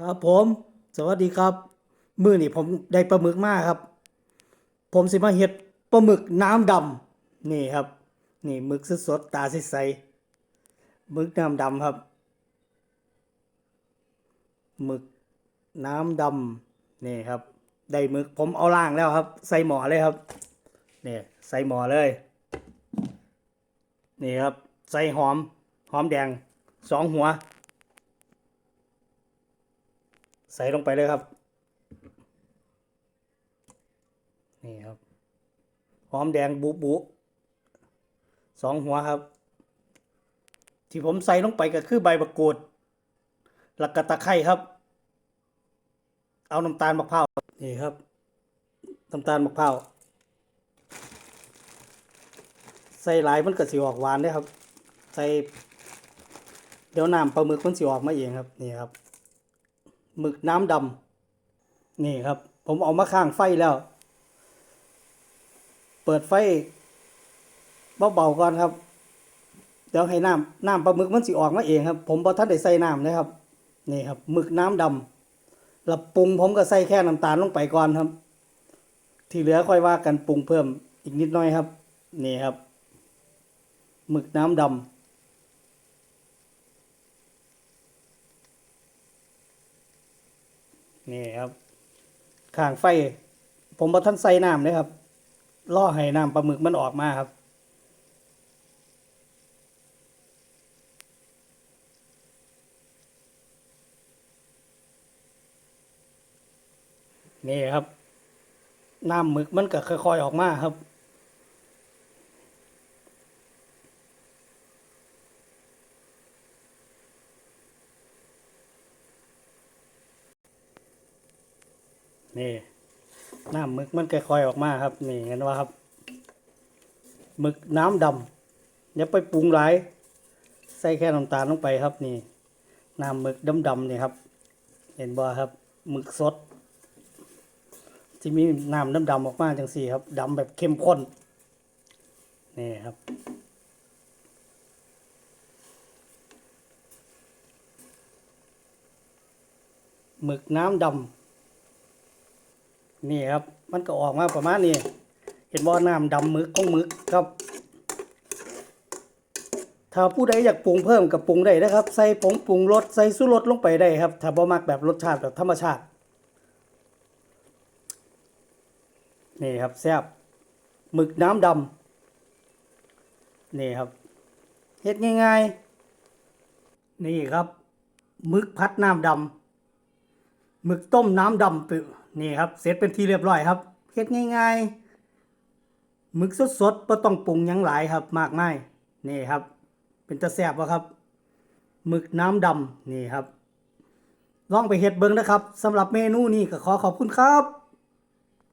ครับผมสวัสดีครับ มื้อนี้ผมได้ปลาหมึกมาครับ ผมสิมาเฮ็ดปลาหมึกน้ำดำนี่ครับ นี่หมึกสดๆตาใสๆหมึกน้ำดำครับหมึกน้ำดำนี่ครับ ได้หมึกผมเอาล่างแล้วครับ ใส่หม้อเลยครับนี่ใส่หม้อเลย นี่ครับ ใส่หอม หอมแดงสองหัว ใส่ลงไปเลยครับ นี่ครับ หอมแดงบุบุสองหัวครับ ที่ผมใส่ลงไปก็คือใบมะกรูดแล้วก็ตะไคร้ครับ เอาน้ำตาลมะพร้าวนี่ครับน้ำตาลมะพร้าวใส่หลายมันก็สิออกหวานเด้ครับ ใส่เดี๋ยวน้ำปลาหมึกมันสิออกมาเองครับนี่ครับ หมึกน้ำดำนี่ครับ ผมเอามาข้างไฟแล้ว เปิดไฟเบาๆก่อนครับ เดี๋ยวให้น้ำน้ำปลาหมึกมันสิออกมาเองครับ ผมพอท่านได้ใส่น้ำนะครับนี่ครับหมึกน้ำดำแล้วปรุงผมก็ใส่แค่น้ำตาลลงไปก่อนครับ ที่เหลือค่อยว่ากันปรุงเพิ่มอีกนิดหน่อยครับ นี่ครับหมึกน้ำดำ นี่ครับข้างไฟ ผมบอท่านใส่น้ำเลยครับล่อให้น้ำปลาหมึกมันออกมาครับ นี่ครับน้ำหมึกมันก็ค่อยๆออกมาครับ นี่น้ำมึกมันค่อยๆออกมาครับ นี่เห็นว่าครับหมึกน้ำดำอย่าไปปรุงหลาย ใส่แค่น้ำตาลลงไปครับ นี่น้ำหมึกดำๆนี่ครับ เห็นบ่ครับหมึกสดที่มีน้ำดำๆออกมาจังสี่ครับดำแบบเข้มข้นนี่ครับหมึกน้ำดำ นี่ครับ มันก็ออกมาประมาณนี้ เห็นบ่อน้ำดำมึกของมึกครับ ถ้าผู้ใดอยากปรุงเพิ่มกับปรุงได้นะครับ ใส่ผงปรุงรสใส่สุรสลงไปได้ครับ ถ้าบ่มักแบบรสชาติแบบธรรมชาติ นี่ครับแซ่บหมึกน้ำดำนี่ครับเฮ็ดง่ายๆ นี่ครับหมึกพัดน้ำดำ หมึกต้มน้ำดำปึนี่ครับเสร็จเป็นที่เรียบร้อยครับเฮ็ดง่ายๆหมึกสดๆบ่ต้องปรุงหยังหลายครับ มากมายนี่ครับ เป็นตะแซ่บวะครับหมึกน้ำดำนี่ครับ ลองไปเฮ็ดเบิ่งนะครับสำหรับเมนูนี้ก็ขอขอบคุณครับ